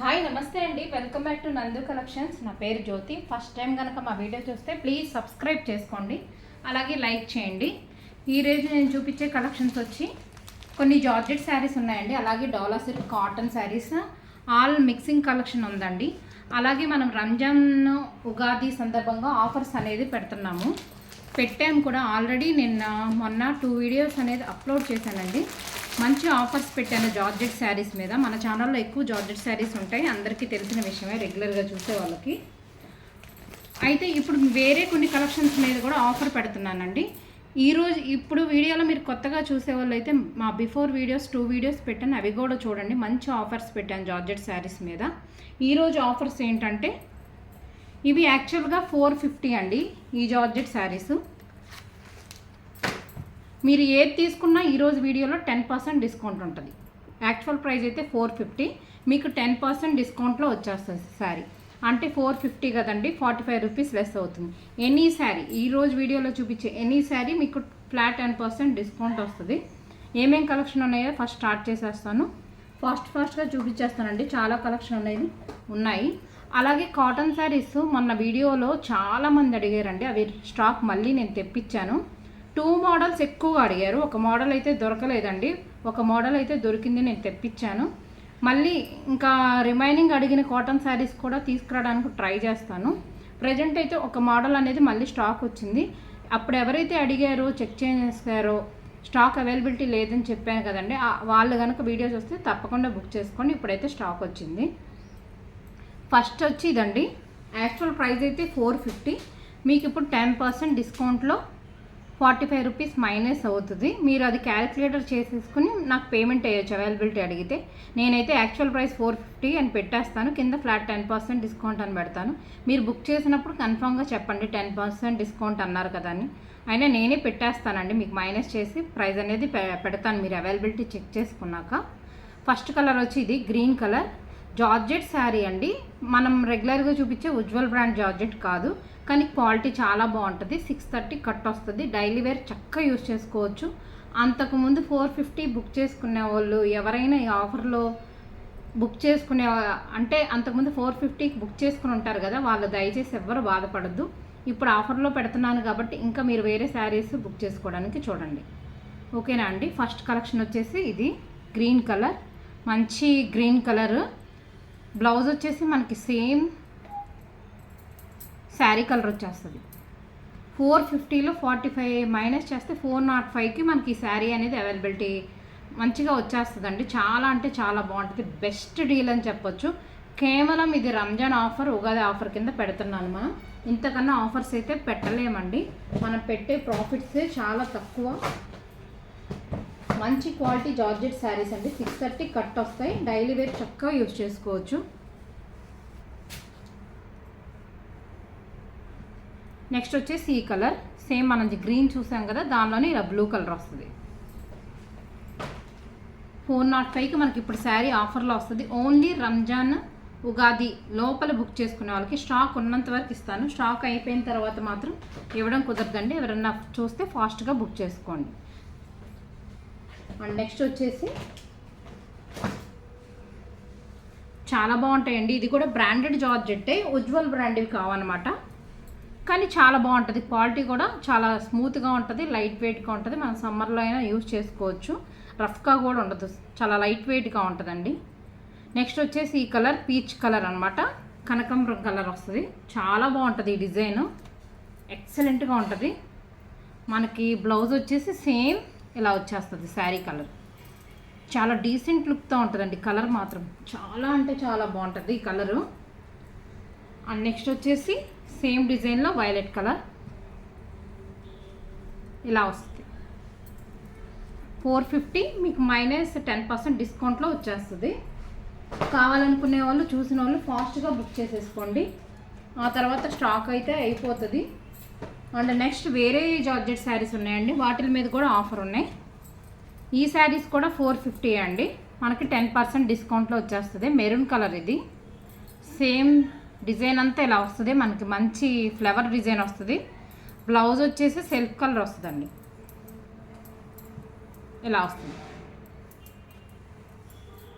Hi నమస్తే అండి. Welcome back to Nandu collections. నా పేరు జ్యోతి. ఫస్ట్ టైం కనుక మా వీడియో చూస్తే ప్లీజ్ సబ్స్క్రైబ్ చేసుకోండి. అలాగే లైక్ చేయండి. ఈ రోజు నేను చూపించే కలెక్షన్స్ వచ్చి కొన్ని జార్జెట్ శారీస్ ఉన్నాయండి. అలాగే Dola silk cotton saris. All mixing collection ఉందండి. అలాగే మనం రంజాన్ ఉగాది సందర్భంగా ఆఫర్స్ అనేది పెడుతున్నాము. పెట్టాము కూడా ఆల్రెడీ. నిన్న మొన్న టూ వీడియోస్ అనేది అప్లోడ్ చేశానండి. మంచి ఆఫర్స్ పెట్టాను జార్జెట్ శారీస్ మీద. మన ఛానల్లో ఎక్కువ జార్జెట్ శారీస్ ఉంటాయి. అందరికీ తెలిసిన విషయమే రెగ్యులర్గా చూసే వాళ్ళకి. అయితే ఇప్పుడు వేరే కొన్ని కలెక్షన్స్ మీద కూడా ఆఫర్ పెడుతున్నానండి. ఈరోజు ఇప్పుడు వీడియోలో మీరు కొత్తగా చూసే వాళ్ళు అయితే మా బిఫోర్ వీడియోస్ టూ వీడియోస్ పెట్టాను అవి కూడా చూడండి. మంచి ఆఫర్స్ పెట్టాను జార్జెట్ శారీస్ మీద. ఈరోజు ఆఫర్స్ ఏంటంటే ఇవి యాక్చువల్గా ఫోర్ ఫిఫ్టీ అండి ఈ జార్జెట్ శారీస్. మీరు ఏది తీసుకున్నా ఈరోజు వీడియోలో టెన్ పర్సెంట్ డిస్కౌంట్ ఉంటుంది. యాక్చువల్ ప్రైస్ అయితే ఫోర్ ఫిఫ్టీ మీకు టెన్ పర్సెంట్ డిస్కౌంట్లో వచ్చేస్తుంది శారీ అంటే ఫోర్ ఫిఫ్టీ కదండి ఫార్టీ ఫైవ్ రూపీస్ లెస్ అవుతుంది. ఎనీ శారీ ఈ రోజు వీడియోలో చూపించే ఎనీ శారీ మీకు ఫ్లాట్ టెన్ పర్సెంట్ డిస్కౌంట్ వస్తుంది. ఏమేం కలెక్షన్ ఉన్నాయో ఫస్ట్ స్టార్ట్ చేసేస్తాను. ఫాస్ట్ ఫాస్ట్గా చూపించేస్తానండి. చాలా కలెక్షన్ అనేది ఉన్నాయి. అలాగే కాటన్ శారీస్ మొన్న వీడియోలో చాలామంది అడిగారండి అవి స్టాక్ మళ్ళీ నేను తెప్పించాను. టూ మోడల్స్ ఎక్కువగా అడిగారు. ఒక మోడల్ అయితే దొరకలేదండి. ఒక మోడల్ అయితే దొరికింది నేను తెప్పించాను. మళ్ళీ ఇంకా రిమైనింగ్ అడిగిన కాటన్ శారీస్ కూడా తీసుకురావడానికి ట్రై చేస్తాను. ప్రజెంట్ అయితే ఒక మోడల్ అనేది మళ్ళీ స్టాక్ వచ్చింది. అప్పుడు ఎవరైతే అడిగారో చెక్ చేసారో స్టాక్ అవైలబిలిటీ లేదని చెప్పాను కదండి. వాళ్ళు కనుక వీడియోస్ వస్తే తప్పకుండా బుక్ చేసుకోండి. ఇప్పుడైతే స్టాక్ వచ్చింది. ఫస్ట్ వచ్చి ఇదండి. యాక్చువల్ ప్రైస్ అయితే ఫోర్ ఫిఫ్టీ మీకు ఇప్పుడు టెన్ పర్సెంట్ డిస్కౌంట్లో ఫార్టీ ఫైవ్ రూపీస్ మైనస్ అవుతుంది. మీరు అది క్యాలిక్యులేటర్ చేసేసుకుని నాకు పేమెంట్ వేయచ్చు అవైలబిలిటీ అడిగితే. నేనైతే యాక్చువల్ ప్రైస్ ఫోర్ ఫిఫ్టీ అని పెట్టేస్తాను. కింద ఫ్లాట్ టెన్ పర్సెంట్ డిస్కౌంట్ అని పెడతాను. మీరు బుక్ చేసినప్పుడు కన్ఫామ్గా చెప్పండి టెన్ పర్సెంట్ డిస్కౌంట్ అన్నారు కదా అని. అయినా నేనే పెట్టేస్తానండి. మీకు మైనస్ చేసి ప్రైస్ అనేది పె- పెడతాను. మీరు అవైలబిలిటీ చెక్ చేసుకున్నాక. ఫస్ట్ కలర్ వచ్చి ఇది గ్రీన్ కలర్. జార్జెట్ శారీ అండి. మనం రెగ్యులర్గా చూపించే ఉజ్వల్ బ్రాండ్ జార్జెట్ కాదు. కానీ క్వాలిటీ చాలా బాగుంటుంది. సిక్స్ థర్టీ కట్ వస్తుంది. డైలీ వేర్ చక్కగా యూస్ చేసుకోవచ్చు. అంతకుముందు ఫోర్ ఫిఫ్టీ బుక్ చేసుకునే వాళ్ళు ఎవరైనా ఈ ఆఫర్లో బుక్ చేసుకునే అంటే అంతకుముందు ఫోర్ ఫిఫ్టీకి బుక్ చేసుకుని ఉంటారు కదా వాళ్ళు దయచేసి ఎవ్వరు బాధపడద్దు. ఇప్పుడు ఆఫర్లో పెడుతున్నాను కాబట్టి ఇంకా మీరు వేరే శారీస్ బుక్ చేసుకోవడానికి చూడండి. ఓకేనా అండి? ఫస్ట్ కలెక్షన్ వచ్చేసి ఇది గ్రీన్ కలర్. మంచి గ్రీన్ కలర్. బ్లౌజ్ వచ్చేసి మనకి సేమ్ శారీ కలర్ వచ్చేస్తుంది. ఫోర్ ఫిఫ్టీలో ఫార్టీ ఫైవ్ మైనస్ చేస్తే ఫోర్ నాట్ ఫైవ్కి మనకి ఈ శారీ అనేది అవైలబిలిటీ మంచిగా వచ్చేస్తుందండి. చాలా అంటే చాలా బాగుంటుంది. బెస్ట్ డీల్ అని చెప్పొచ్చు. కేవలం ఇది రంజాన్ ఆఫర్ ఉగాది ఆఫర్ కింద పెడుతున్నాను మనం. ఇంతకన్నా ఆఫర్స్ అయితే పెట్టలేమండి. మనం పెట్టే ప్రాఫిట్సే చాలా తక్కువ. మంచి క్వాలిటీ జార్జెట్ శారీస్ అండి. సిక్స్ థర్టీ కట్ వస్తాయి. డైలీ వేర్ చక్కగా యూజ్ చేసుకోవచ్చు. నెక్స్ట్ వచ్చేసి ఈ కలర్ సేమ్ మనం గ్రీన్ చూసాం కదా దానిలోనే ఇలా బ్లూ కలర్ వస్తుంది. ఫోర్ నాట్ ఫైవ్కి మనకి ఇప్పుడు శారీ ఆఫర్లో వస్తుంది. ఓన్లీ రంజాన్ ఉగాది లోపల బుక్ చేసుకునే వాళ్ళకి స్టాక్ ఉన్నంత వరకు ఇస్తాను. స్టాక్ అయిపోయిన తర్వాత మాత్రం ఇవ్వడం కుదరదండి. ఎవరన్నా చూస్తే ఫాస్ట్గా బుక్ చేసుకోండి. అండ్ నెక్స్ట్ వచ్చేసి చాలా బాగుంటాయండి. ఇది కూడా బ్రాండెడ్ జార్జెట్టే. ఉజ్వల్ బ్రాండ్వి కావన్నమాట. కానీ చాలా బాగుంటుంది. క్వాలిటీ కూడా చాలా స్మూత్గా ఉంటుంది లైట్ వెయిట్గా ఉంటుంది. మనం సమ్మర్లో అయినా యూజ్ చేసుకోవచ్చు. రఫ్గా కూడా ఉండదు. చాలా లైట్ వెయిట్గా ఉంటుందండి. నెక్స్ట్ వచ్చేసి ఈ కలర్ పీచ్ కలర్ అనమాట కనకంబరం కలర్ వస్తుంది. చాలా బాగుంటుంది ఈ డిజైన్. ఎక్సలెంట్గా ఉంటుంది. మనకి బ్లౌజ్ వచ్చేసి సేమ్ ఇలా వచ్చేస్తుంది శారీ కలర్. చాలా డీసెంట్ లుక్తో ఉంటుందండి కలర్ మాత్రం. చాలా అంటే చాలా బాగుంటుంది ఈ కలరు. అండ్ నెక్స్ట్ వచ్చేసి సేమ్ డిజైన్లో వైలెట్ కలర్. ఇలా వస్తుంది. ఫోర్ ఫిఫ్టీ మీకు మైనస్ టెన్ పర్సెంట్ డిస్కౌంట్లో వచ్చేస్తుంది. కావాలనుకునే వాళ్ళు చూసిన వాళ్ళు ఫాస్ట్గా బుక్ చేసేసుకోండి. ఆ తర్వాత స్టాక్ అయితే అయిపోతుంది. అండ్ నెక్స్ట్ వేరే జార్జెట్ శారీస్ ఉన్నాయండి. వాటి మీద కూడా ఆఫర్ ఉన్నాయి. ఈ శారీస్ కూడా ఫోర్ ఫిఫ్టీ అండి. మనకి టెన్ పర్సెంట్ డిస్కౌంట్లో వచ్చేస్తుంది. మెరూన్ కలర్ ఇది. సేమ్ డిజైన్ అంతా ఇలా వస్తుంది? మనకి మంచి ఫ్లవర్ డిజైన్ వస్తుంది. బ్లౌజ్ వచ్చేసి సెల్ఫ్ కలర్ వస్తుందండి. ఇలా వస్తుంది?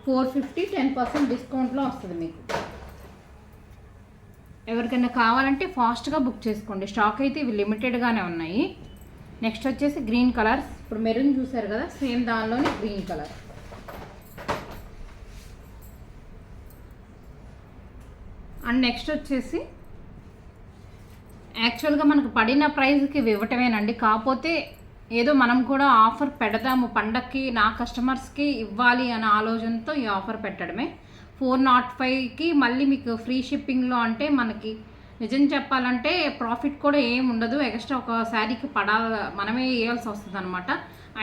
ఫోర్ ఫిఫ్టీ టెన్ పర్సెంట్ డిస్కౌంట్లో వస్తుంది మీకు. ఎవరికైనా కావాలంటే ఫాస్ట్గా బుక్ చేసుకోండి. స్టాక్ అయితే ఇవి లిమిటెడ్గానే ఉన్నాయి. నెక్స్ట్ వచ్చేసి గ్రీన్ కలర్స్. ఇప్పుడు మెరూన్ చూసారు కదా? సేమ్ దానిలోనే గ్రీన్ కలర్. అండ్ నెక్స్ట్ వచ్చేసి యాక్చువల్గా మనకు పడిన ప్రైస్కి ఇవ్వటమేనండి. కాకపోతే ఏదో మనం కూడా ఆఫర్ పెడదాము పండక్కి నా కస్టమర్స్కి ఇవ్వాలి అనే ఆలోచనతో ఈ ఆఫర్ పెట్టడమే. ఫోర్ నాట్ ఫైవ్కి మళ్ళీ మీకు ఫ్రీ షిప్పింగ్లో అంటే మనకి నిజం చెప్పాలంటే ప్రాఫిట్ కూడా ఏం ఉండదు. ఎక్స్ట్రా ఒక శారీకి పడాల మనమే వేయాల్సి వస్తుంది అనమాట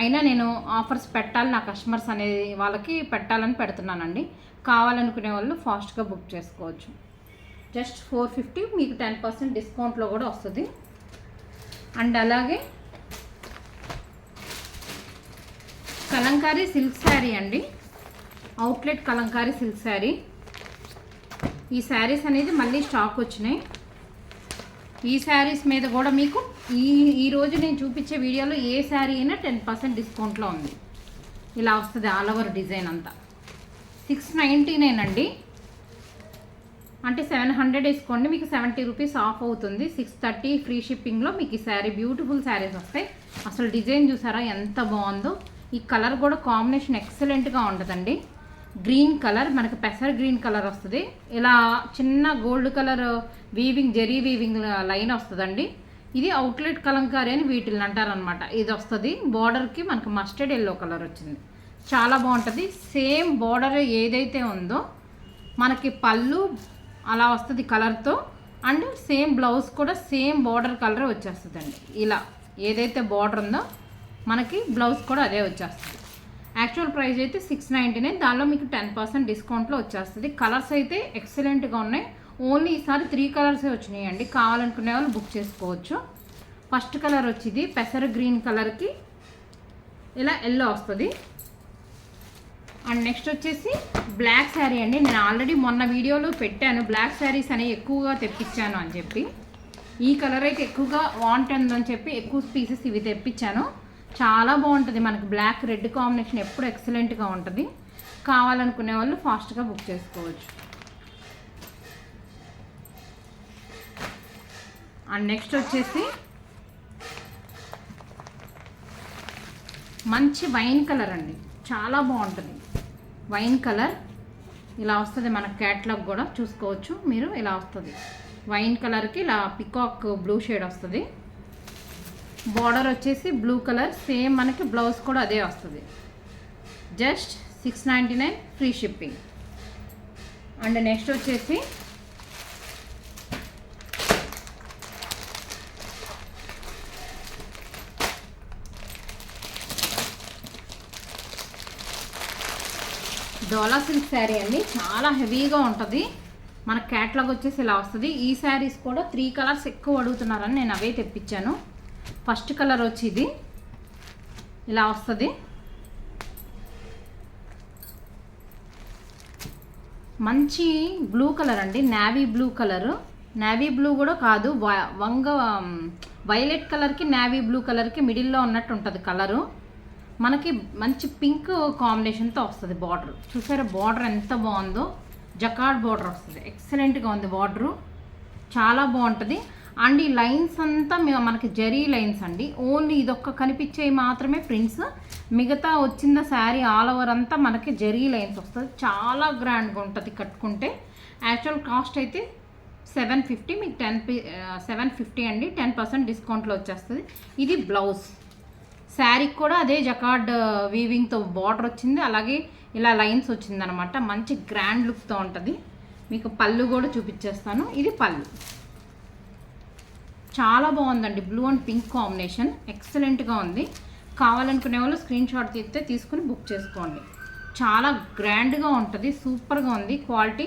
అయినా నేను ఆఫర్స్ పెట్టాలి నా కస్టమర్స్ అనేది వాళ్ళకి పెట్టాలని పెడుతున్నానండి. కావాలనుకునే వాళ్ళు ఫాస్ట్గా బుక్ చేసుకోవచ్చు. జస్ట్ ఫోర్ ఫిఫ్టీ మీకు టెన్ పర్సెంట్ డిస్కౌంట్లో కూడా వస్తుంది. అండ్ అలాగే కలంకారీ సిల్క్ శారీ అండి. Outlet kalamkari silk sari. ఈ శారీస్ అనేది మళ్ళీ స్టాక్ వచ్చినాయి. ఈ శారీస్ మీద కూడా మీకు ఈ ఈరోజు నేను చూపించే వీడియోలో ఏ శారీ అయినా టెన్ పర్సెంట్ డిస్కౌంట్లో ఉంది. ఇలా వస్తుంది ఆల్ ఓవర్ డిజైన్ అంతా. సిక్స్ నైంటీ నైన్ అండి. అంటే సెవెన్ హండ్రెడ్ వేసుకోండి మీకు సెవెంటీ రూపీస్ ఆఫ్ అవుతుంది. సిక్స్ థర్టీ ఫ్రీ షిప్పింగ్లో మీకు ఈ శారీ బ్యూటిఫుల్ శారీస్ వస్తాయి. అసలు డిజైన్ చూసారా ఎంత బాగుందో. ఈ కలర్ కూడా కాంబినేషన్ ఎక్సలెంట్గా ఉంటుందండి. గ్రీన్ కలర్ మనకి పెసర్ గ్రీన్ కలర్ వస్తుంది. ఇలా చిన్న gold colour weaving zari weaving line వస్తుందండి. ఇది అవుట్లెట్ కలంకారీ అని వీటిని అంటారనమాట ఇది వస్తుంది. బార్డర్కి మనకు మస్టర్డ్ ఎల్లో కలర్ వచ్చింది. చాలా బాగుంటుంది. సేమ్ బార్డర్ ఏదైతే ఉందో మనకి పళ్ళు అలా వస్తుంది కలర్తో అండ్ సేమ్ బ్లౌజ్ కూడా సేమ్ బార్డర్ కలర్ వచ్చేస్తుందండి. ఇలా ఏదైతే బార్డర్ ఉందో మనకి బ్లౌజ్ కూడా అదే వచ్చేస్తుంది. యాక్చువల్ ప్రైస్ అయితే సిక్స్ నైంటీ నైన్ దానిలో మీకు టెన్ పర్సెంట్ డిస్కౌంట్లో వచ్చేస్తుంది. కలర్స్ అయితే ఎక్సలెంట్గా ఉన్నాయి. ఓన్లీ ఈసారి త్రీ కలర్సే వచ్చినాయండి. కావాలనుకునే వాళ్ళు బుక్ చేసుకోవచ్చు. ఫస్ట్ కలర్ వచ్చింది పెసర గ్రీన్ కలర్కి ఇలా ఎల్లో వస్తుంది. అండ్ నెక్స్ట్ వచ్చేసి బ్లాక్ శారీ అండి. నేను ఆల్రెడీ మొన్న వీడియోలో పెట్టాను. బ్లాక్ శారీస్ అనేవి ఎక్కువగా తెప్పించాను అని చెప్పి. ఈ కలర్ అయితే ఎక్కువగా బాగుంటుంది అని చెప్పి ఎక్కువ పీసెస్ ఇవి తెప్పించాను. చాలా బాగుంటుంది. మనకి బ్లాక్ రెడ్ కాంబినేషన్ ఎప్పుడు ఎక్సలెంట్గా ఉంటుంది. కావాలనుకునే వాళ్ళు ఫాస్ట్గా బుక్ చేసుకోవచ్చు. అండ్ నెక్స్ట్ వచ్చేసి మంచి వైన్ కలర్ అండి. చాలా బాగుంటుంది. వైన్ కలర్ ఇలా వస్తుంది మన క్యాట్లాగ్ కూడా చూసుకోవచ్చు మీరు ఇలా వస్తుంది. వైన్ కలర్కి ఇలా పికాక్ బ్లూ షేడ్ వస్తుంది. బార్డర్ వచ్చేసి బ్లూ కలర్ సేమ్ మనకి బ్లౌజ్ కూడా అదే వస్తుంది. Just six ninety nine free shipping. And next వచ్చేసి డోలా సిల్క్ శారీ అండి. చాలా హెవీగా ఉంటుంది. మన క్యాట్లాగ్ వచ్చేసి ఇలా వస్తుంది. ఈ శారీస్ కూడా త్రీ కలర్స్ ఎక్కువ అడుగుతున్నారని నేను అవే తెప్పించాను. ఫస్ట్ కలర్ వచ్చి ఇది. ఇలా వస్తుంది. మంచి బ్లూ కలర్ అండి. Navy blue colour. Navy blue కూడా కాదు. వ- వంగ వైలెట్ కలర్కి నావీ బ్లూ కలర్కి మిడిల్లో ఉన్నట్టు ఉంటుంది కలరు. మనకి మంచి పింక్ కాంబినేషన్తో వస్తుంది బార్డర్. చూసారా బార్డర్ ఎంత బాగుందో? జకార్డ్ బార్డర్ వస్తుంది. ఎక్సలెంట్గా ఉంది బార్డరు. చాలా బాగుంటుంది. అండ్ ఈ లైన్స్ అంతా మనకి జరీ లైన్స్ అండి. ఓన్లీ ఇదొక్క కనిపించేవి మాత్రమే ప్రింట్స్. మిగతా వచ్చిన శారీ ఆల్ ఓవర్ అంతా మనకి జరీ లైన్స్ వస్తుంది. చాలా గ్రాండ్గా ఉంటుంది కట్టుకుంటే. యాక్చువల్ కాస్ట్ అయితే సెవెన్ ఫిఫ్టీ మీకు టెన్ సెవెన్ ఫిఫ్టీ అండి. టెన్ పర్సెంట్ డిస్కౌంట్లో వచ్చేస్తుంది. ఇది బ్లౌజ్. శారీకి కూడా అదే జకార్డ్ వీవింగ్తో బార్డర్ వచ్చింది. అలాగే ఇలా లైన్స్ వచ్చిందనమాట. మంచి గ్రాండ్ లుక్తో ఉంటుంది. మీకు పళ్ళు కూడా చూపించేస్తాను. ఇది పళ్ళు. చాలా బాగుందండి. బ్లూ అండ్ పింక్ కాంబినేషన్ ఎక్సలెంట్గా ఉంది. కావాలనుకునే వాళ్ళు స్క్రీన్ షాట్ తీస్తే తీసుకుని బుక్ చేసుకోండి. చాలా గ్రాండ్గా ఉంటుంది. సూపర్గా ఉంది. క్వాలిటీ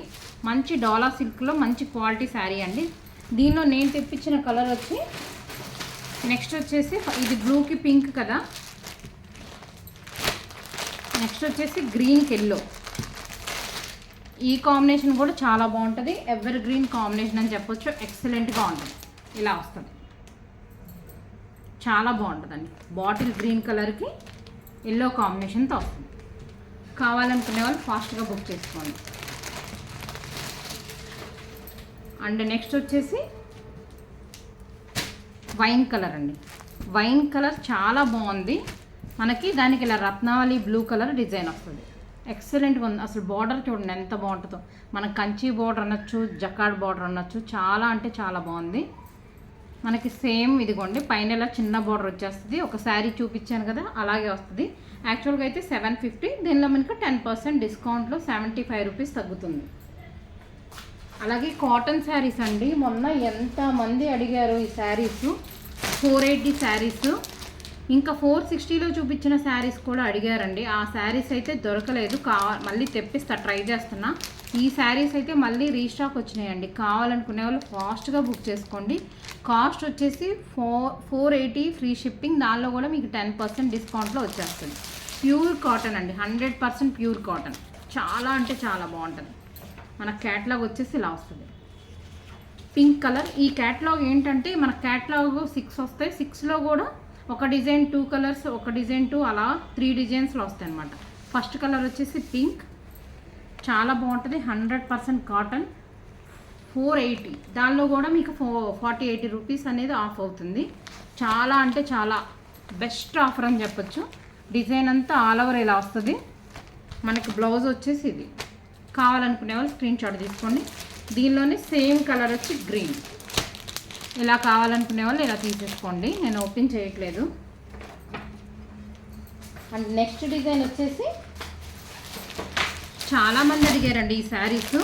మంచి డోలా సిల్క్లో మంచి క్వాలిటీ శారీ అండి. దీనిలో నేను తెప్పించిన కలర్ వచ్చి నెక్స్ట్ వచ్చేసి ఇది బ్లూకి పింక్ కదా. నెక్స్ట్ వచ్చేసి గ్రీన్కి ఎల్లో. ఈ కాంబినేషన్ కూడా చాలా బాగుంటుంది. ఎవర్ గ్రీన్ కాంబినేషన్ అని చెప్పొచ్చు. ఎక్సలెంట్గా ఉంటుంది ఇలా వస్తుంది. చాలా బాగుంటుందండి. బాటిల్ గ్రీన్ కలర్కి ఎల్లో కాంబినేషన్తో వస్తుంది. కావాలనుకునే వాళ్ళు ఫాస్ట్గా బుక్ చేసుకోండి. అండ్ నెక్స్ట్ వచ్చేసి వైన్ కలర్ అండి. వైన్ కలర్ చాలా బాగుంది. మనకి దానికి ఇలా రత్నావళి బ్లూ కలర్ డిజైన్ వస్తుంది. ఎక్సలెంట్గా ఉంది. అసలు బార్డర్ చూడండి ఎంత బాగుంటుందో. మన కంచి బార్డర్ అనొచ్చు జకాడ్ బార్డర్ అనొచ్చు చాలా అంటే చాలా బాగుంది. మనకి సేమ్ ఇదిగోండి పైన ఇలా చిన్న బార్డర్ వచ్చేస్తుంది. ఒక శారీ చూపించాను కదా అలాగే వస్తుంది. యాక్చువల్గా అయితే సెవెన్ ఫిఫ్టీ దీనిలో మనకు టెన్ పర్సెంట్ డిస్కౌంట్లో సెవెంటీ ఫైవ్ రూపీస్ తగ్గుతుంది. అలాగే కాటన్ శారీస్ అండి. మొన్న ఎంతమంది అడిగారు ఈ శారీస్? Four eighty saris. ఇంకా ఫోర్ సిక్స్టీలో చూపించిన శారీస్ కూడా అడిగారండి. ఆ శారీస్ అయితే దొరకలేదు. కా మళ్ళీ తెప్పిస్తా ట్రై చేస్తున్నా. ఈ శారీస్ అయితే మళ్ళీ రీస్టాక్ వచ్చినాయండి. కావాలనుకునే వాళ్ళు ఫాస్ట్గా బుక్ చేసుకోండి. కాస్ట్ వచ్చేసి four four eighty free shipping. దానిలో కూడా మీకు టెన్ పర్సెంట్ డిస్కౌంట్లో వచ్చేస్తుంది. ప్యూర్ కాటన్ అండి. Hundred percent pure cotton. చాలా అంటే చాలా బాగుంటుంది. మన క్యాట్లాగ్ వచ్చేసి ఇలా వస్తుంది. పింక్ కలర్ ఈ క్యాట్లాగ్ ఏంటంటే మన క్యాట్లాగ్ సిక్స్ వస్తాయి. సిక్స్లో కూడా ఒక డిజైన్ టూ కలర్స్ ఒక డిజైన్ టూ అలా త్రీ డిజైన్స్లో వస్తాయి అనమాట ఫస్ట్ కలర్ వచ్చేసి పింక్ చాలా బాగుంటుంది. Hundred percent cotton four eighty దానిలో కూడా మీకు ఫో ఫార్టీ ఎయిటీ రూపీస్ అనేది ఆఫ్ అవుతుంది. చాలా అంటే చాలా బెస్ట్ ఆఫర్ అని చెప్పొచ్చు. డిజైన్ అంతా ఆల్ ఓవర్ ఇలా వస్తుంది. మనకి బ్లౌజ్ వచ్చేసి ఇది. కావాలనుకునే వాళ్ళు స్క్రీన్ షాట్ తీసుకోండి. దీనిలోనే సేమ్ కలర్ వచ్చి గ్రీన్ ఇలా కావాలనుకునే వాళ్ళు ఇలా తీసేసుకోండి. నేను ఓపెన్ చేయట్లేదు. అండ్ నెక్స్ట్ డిజైన్ వచ్చేసి చాలామంది అడిగారండి ఈ శారీస్.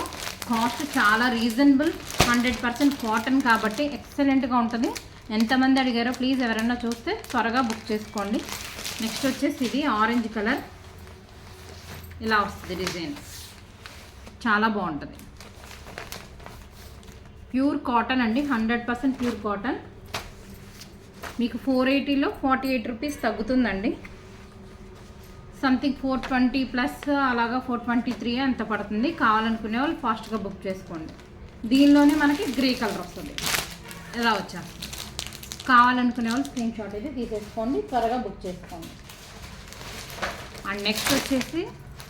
కాస్ట్ చాలా రీజనబుల్ హండ్రెడ్ పర్సెంట్ కాటన్ కాబట్టి ఎక్సలెంట్గా ఉంటుంది. ఎంతమంది అడిగారో ప్లీజ్ ఎవరైనా చూస్తే త్వరగా బుక్ చేసుకోండి. నెక్స్ట్ వచ్చేసి ఇది ఆరెంజ్ కలర్ ఇలా వస్తుంది డిజైన్ చాలా బాగుంటుంది. ప్యూర్ కాటన్ అండి హండ్రెడ్ పర్సెంట్ ప్యూర్ కాటన్. మీకు ఫోర్ ఎయిటీలో ఫార్టీ ఎయిట్ రూపీస్ తగ్గుతుందండి. సంథింగ్ ఫోర్ ట్వంటీ ప్లస్ అలాగా ఫోర్ ట్వంటీ త్రీ అంత పడుతుంది. కావాలనుకునే వాళ్ళు ఫాస్ట్గా బుక్ చేసుకోండి. దీనిలోనే మనకి గ్రే కలర్ వస్తుంది. ఎలా వచ్చా కావాలనుకునే వాళ్ళు స్క్రీన్ షాట్ అయితే తీసేసుకోండి త్వరగా బుక్ చేసుకోండి. అండ్ నెక్స్ట్ వచ్చేసి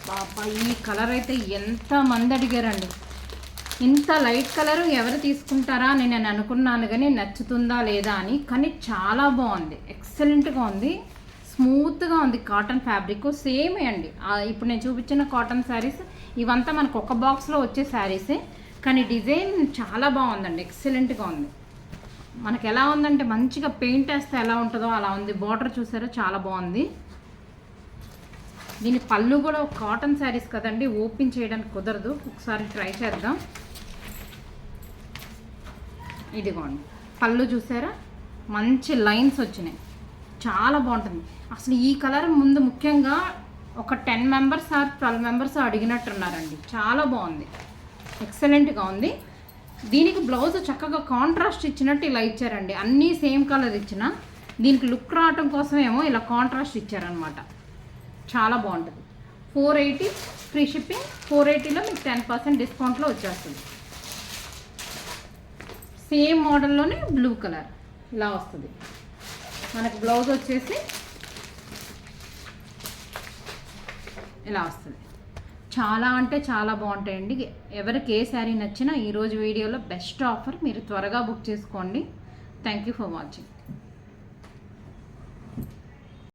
బాబా ఈ కలర్ అయితే ఎంత మంది అడిగారండి. ఇంత లైట్ కలర్ ఎవరు తీసుకుంటారా అని నేను అనుకున్నాను కానీ నచ్చుతుందా లేదా అని. కానీ చాలా బాగుంది. ఎక్సలెంట్గా ఉంది. స్మూత్గా ఉంది కాటన్ ఫ్యాబ్రిక్. సేమ్ అండి. ఇప్పుడు నేను చూపించిన కాటన్ శారీస్ ఇవంతా మనకు ఒక బాక్స్లో వచ్చే శారీసే. కానీ డిజైన్ చాలా బాగుందండి. ఎక్సలెంట్గా ఉంది. మనకి ఎలా ఉందంటే మంచిగా పెయింట్ వేస్తే ఎలా ఉంటుందో అలా ఉంది. బార్డర్ చూసారా? చాలా బాగుంది. దీని పళ్ళు కూడా కాటన్ శారీస్ కదండి ఓపెన్ చేయడానికి కుదరదు. ఒకసారి ట్రై చేద్దాం. ఇదిగోండి. పళ్ళు చూసారా? మంచి లైన్స్ వచ్చినాయి. చాలా బాగుంటుంది. అసలు ఈ కలర్ ముందు ముఖ్యంగా ఒక ten members or twelve members అడిగినట్టున్నారండి. చాలా బాగుంది. ఎక్సలెంట్గా ఉంది. దీనికి బ్లౌజ్ చక్కగా కాంట్రాస్ట్ ఇచ్చినట్టు ఇలా ఇచ్చారండి. అన్నీ సేమ్ కలర్ ఇచ్చిన దీనికి లుక్ రావటం కోసమేమో ఇలా కాంట్రాస్ట్ ఇచ్చారనమాట చాలా బాగుంటుంది. Four eighty free shipping four ఎయిటీలో మీకు టెన్ పర్సెంట్ డిస్కౌంట్లో వచ్చేస్తుంది. సేమ్ మోడల్లోనే బ్లూ కలర్ ఇలా వస్తుంది. మనకు బ్లౌజ్ వచ్చేసి ఇలా వస్తుంది. చాలా అంటే చాలా బాగుంటాయండి. ఎవరికి ఏ శారీ నచ్చినా ఈరోజు వీడియోలో బెస్ట్ ఆఫర్ మీరు త్వరగా బుక్ చేసుకోండి. Thank you for watching